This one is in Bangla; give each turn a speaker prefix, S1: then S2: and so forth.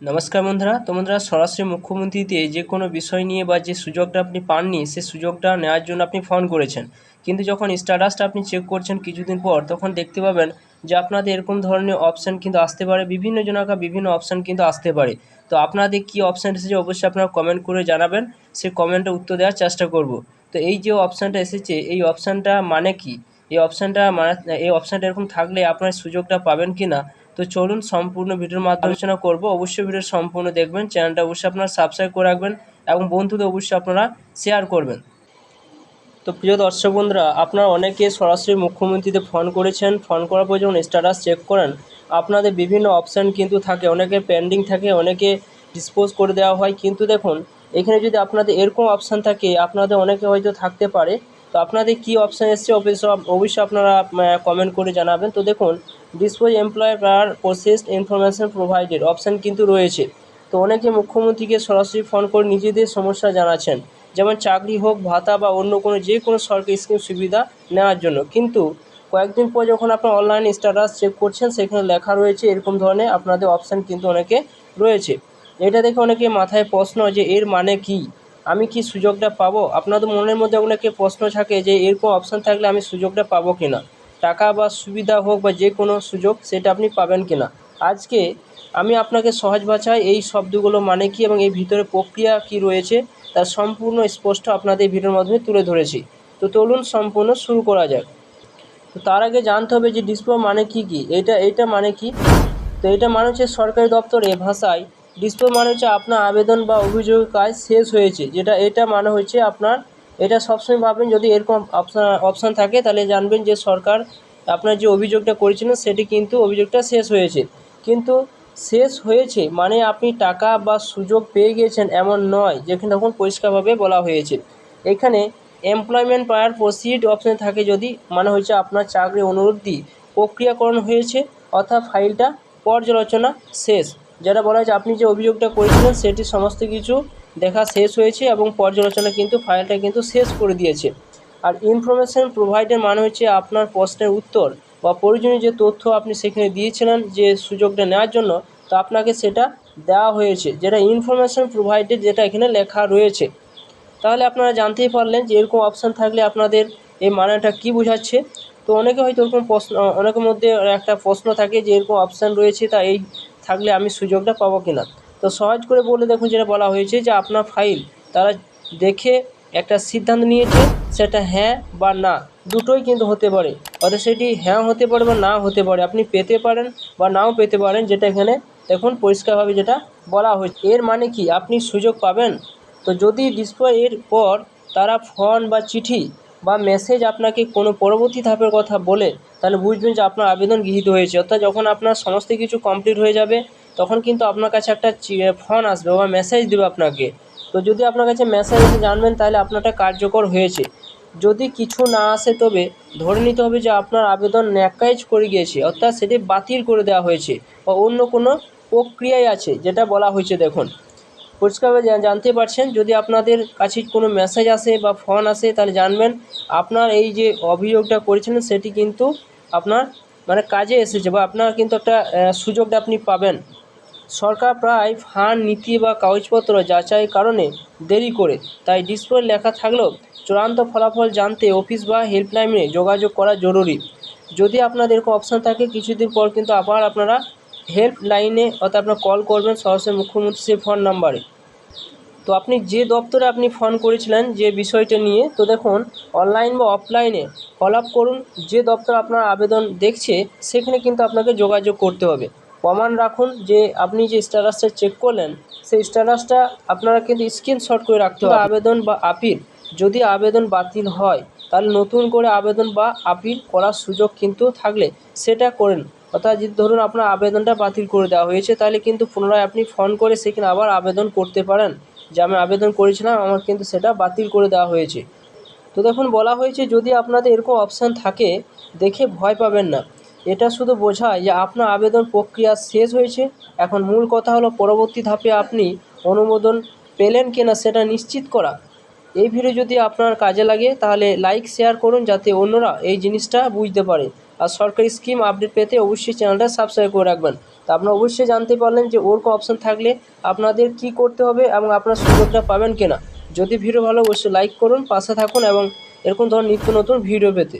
S1: নমস্কার বন্ধুরা তো বন্ধুরা সরাসরি মুখ্যমন্ত্রীতে যে কোনো বিষয় নিয়ে বা যে সুযোগটা আপনি পাননি, সে সুযোগটা নেওয়ার জন্য আপনি ফোন করেছেন। কিন্তু যখন স্ট্যাটাসটা আপনি চেক করছেন কিছুদিন পর, তখন দেখতে পাবেন যে আপনাদের এরকম ধরনের অপশান কিন্তু আসতে পারে, বিভিন্ন জনকা বিভিন্ন অপশান কিন্তু আসতে পারে। তো আপনাদের কী অপশান এসেছে অবশ্যই আপনারা কমেন্ট করে জানাবেন সেই কমেন্টে উত্তর দেওয়ার চেষ্টা করব। তো এই যে অপশানটা এসেছে, এই অপশানটা মানে কি? এই অপশানটা মানে এই অপশানটা এরকম থাকলে আপনার সুযোগটা পাবেন কি না তো চলুন সম্পূর্ণ ভিডিওর মাধ্যমে আলোচনা করব। অবশ্যই ভিডিও সম্পূর্ণ দেখবেন, চ্যানেলটা অবশ্যই আপনারা সাবস্ক্রাইব করে রাখবেন এবং বন্ধুদের অবশ্যই আপনারা শেয়ার করবেন। তো প্রিয় দর্শক বন্ধুরা, আপনারা অনেকে সরাসরি মুখ্যমন্ত্রীতে ফোন করেছেন ফোন করার পর যখন স্ট্যাটাস চেক করেন, আপনাদের বিভিন্ন অপশান কিন্তু থাকে, অনেকে পেন্ডিং থাকে, অনেকে ডিসপোজ করে দেওয়া হয়। কিন্তু দেখুন, এখানে যদি আপনাদের এরকম অপশান থাকে, আপনাদের অনেকে হয়তো থাকতে পারে। তো আপনাদের কী অপশান এসছে, অবশ্যই আপনারা কমেন্ট করে জানাবেন। তো দেখুন ডিসপোজ এমপ্লয়ার আর প্রসেসড ইনফরমেশন প্রোভাইডেড অপশান কিন্তু রয়েছে। তো অনেকে মুখ্যমন্ত্রীকে সরাসরি ফোন করে নিজেদের সমস্যা জানাচ্ছেন, যেমন চাকরি হোক, ভাতা বা অন্য কোনো যে কোনো সরকারি স্কিম সুবিধা নেওয়ার জন্য। কিন্তু কয়েকদিন পর যখন আপনার অনলাইন স্ট্যাটাস চেক করছেন, সেখানে লেখা রয়েছে এরকম ধরনের আপনাদের অপশান কিন্তু অনেকে রয়েছে। এটা দেখে অনেকে মাথায় প্রশ্ন যে, এর মানে কি? আমি কি সুযোগটা পাবো? আপনাদের মনের মধ্যে অনেকে প্রশ্ন থাকে যে, এরকম অপশান থাকলে আমি সুযোগটা পাবো কি না টাকা বা সুবিধা হোক বা যে কোনো সুযোগ সেটা আপনি পাবেন কি না আজকে আমি আপনাকে সহজ ভাষায় এই শব্দগুলো মানে কি এবং এই ভিতরে প্রক্রিয়া কি রয়েছে তার সম্পূর্ণ স্পষ্ট আপনাদের এই ভিডিওর মাধ্যমে তুলে ধরেছি। তো চলুন সম্পূর্ণ শুরু করা যাক। তো তার আগে জানতে হবে যে ডিসপ্লো মানে কি কি? এটা এটা মানে কি? তো এটা মানে হচ্ছে সরকারি দপ্তরে ভাষায় ডিসপ্লো মানে হচ্ছে আপনার আবেদন বা অভিযোগ কাজ শেষ হয়েছে। যেটা, এটা মানে হচ্ছে আপনার এটা সবসময় ভাববেন যদি এরকম অপশান অপশান থাকে, তাহলে জানবেন যে সরকার আপনার যে অভিযোগটা করেছিলেন, সেটি কিন্তু অভিযোগটা শেষ হয়েছে। কিন্তু শেষ হয়েছে মানে আপনি টাকা বা সুযোগ পেয়ে গিয়েছেন এমন নয়, যেখানে তখন পরিষ্কারভাবে বলা হয়েছে। এখানে এমপ্লয়মেন্ট পাওয়ার প্রসিড অপশানে থাকে যদি মানে হচ্ছে আপনার চাকরি অনুরোধটি প্রক্রিয়াকরণ হয়েছে, অর্থাৎ ফাইলটা পর্যালোচনা শেষ। যেটা বলা হয়েছে, আপনি যে অভিযোগটা করেছিলেন, সেটি সমস্ত কিছু দেখা শেষ হয়েছে এবং পর্যালোচনা কিন্তু ফাইলটা কিন্তু শেষ করে দিয়েছে। আর ইনফরমেশান প্রোভাইডের মানে হচ্ছে আপনার প্রশ্নের উত্তর বা প্রয়োজনীয় যে তথ্য আপনি সেখানে দিয়েছিলেন যে সুযোগটা নেওয়ার জন্য, তো আপনাকে সেটা দেওয়া হয়েছে, যেটা ইনফরমেশান প্রোভাইডেড যেটা এখানে লেখা রয়েছে। তাহলে আপনারা জানতেই পারলেন যে এরকম অপশান থাকলে আপনাদের এই মানেটা কী বোঝাচ্ছে। তো অনেকে হয়তো ওরকম প্রশ্ন, অনেকের মধ্যে একটা প্রশ্ন থাকে যে এরকম অপশান রয়েছে তা এই থাকলে আমি সুযোগটা পাবো কি না তো সহজ করে বলে দেখুন যেটা বলা হয়েছে যে আপনার ফাইল তারা দেখে একটা সিদ্ধান্ত নিয়েছে সেটা হ্যাঁ বা না। দুটোই কিন্তু হতে পারে। অর্থাৎ সেটি হ্যাঁ হতে পারে বা না হতে পারে। আপনি পেতে পারেন বা নাও পেতে পারেন যেটা এখানে দেখুন পরিষ্কারভাবে যেটা বলা হয়েছে। এর মানে কি? আপনি সুযোগ পাবেন। তো যদি ডিসপ্লে এর পর তারা ফোন বা চিঠি বা মেসেজ আপনাকে কোনো পরবর্তী ধাপের কথা বলে, তাহলে বুঝবেন যে আপনার আবেদন গৃহীত হয়েছে। অর্থাৎ যখন আপনার সমস্ত কিছু কমপ্লিট হয়ে যাবে তখন কিন্তু আপনার কাছে একটা ফোন আসবে বা মেসেজ দেবে আপনাকে। তো যদি আপনার কাছে মেসেজ এসে জানবেন, তাহলে আপনারটা কার্যকর হয়েছে। যদি কিছু না আসে তবে ধরে নিতে হবে যে আপনার আবেদন ন্যাকাইজ করে গিয়েছে, অর্থাৎ সেটি বাতিল করে দেওয়া হয়েছে বা অন্য কোনো প্রক্রিয়ায় আছে, যেটা বলা হয়েছে দেখুন। পরিষ্কারভাবে জানতে পারছেন? যদি আপনাদের কাছে কোনো মেসেজ আসে বা ফোন আসে, তাহলে জানবেন আপনার এই যে অভিযোগটা করেছিলেন, সেটি কিন্তু আপনার মানে কাজে এসেছে বা আপনার কিন্তু একটা সুযোগটা আপনি পাবেন। সরকার প্রায় ফান্ড নীতি বা কাগজপত্র যাচাই কারণে দেরি করে। তাই ডিসপ্লে লেখা থাকলেও চূড়ান্ত ফলাফল জানতে অফিস বা হেল্পলাইনে যোগাযোগ করা জরুরি। যদি আপনাদের এরকম অপশান থাকে, কিছুদিন পর কিন্তু আবার আপনারা হেল্প লাইনে অর্থাৎ আপনার কল করবেন সরাসরি মুখ্যমন্ত্রী সেই ফোন নাম্বারে। তো আপনি যে দপ্তরে আপনি ফোন করেছিলেন যে বিষয়টা নিয়ে, তো দেখুন, অনলাইন বা অফলাইনে ফলো করুন। যে দপ্তর আপনার আবেদন দেখছে, সেখানে কিন্তু আপনাকে যোগাযোগ করতে হবে। প্রমাণ রাখুন যে আপনি যে স্ট্যাটাসটা চেক করলেন, সেই স্ট্যাটাসটা আপনারা কিন্তু স্ক্রিনশট করে রাখতে হবে। আবেদন বা আপিল, যদি আবেদন বাতিল হয়, তাহলে নতুন করে আবেদন বা আপিল করার সুযোগ কিন্তু থাকলে সেটা করেন। অর্থাৎ যদি ধরুন আপনার আবেদনটা বাতিল করে দেওয়া হয়েছে, তাহলে কিন্তু পুনরায় আপনি ফোন করে সেখানে আবার আবেদন করতে পারেন। যে আমি আবেদন করেছিলাম, আমার কিন্তু সেটা বাতিল করে দেওয়া হয়েছে। তো দেখুন, বলা হয়েছে যদি আপনাদের এরকম অপশান থাকে, দেখে ভয় পাবেন না। এটা শুধু বোঝায় যে আপনার আবেদন প্রক্রিয়া শেষ হয়েছে। এখন মূল কথা হলো, পরবর্তী ধাপে আপনি অনুমোদন পেলেন কিনা সেটা নিশ্চিত করা। এই ভিডিও যদি আপনার কাজে লাগে, তাহলে লাইক, শেয়ার করুন যাতে অন্যরা এই জিনিসটা বুঝতে পারে। আর সরকারি স্কিম আপডেট পেতে অবশ্যই চ্যানেলটা সাবস্ক্রাইব করে রাখবেন। তা আপনারা অবশ্যই জানতে পারলেন যে ওর অপশান থাকলে আপনাদের কি করতে হবে এবং আপনার সুযোগটা পাবেন কিনা। যদি ভিডিও ভালো, অবশ্যই লাইক করুন, পাশে থাকুন এবং এরকম ধরনের নিত্য নতুন ভিডিও পেতে।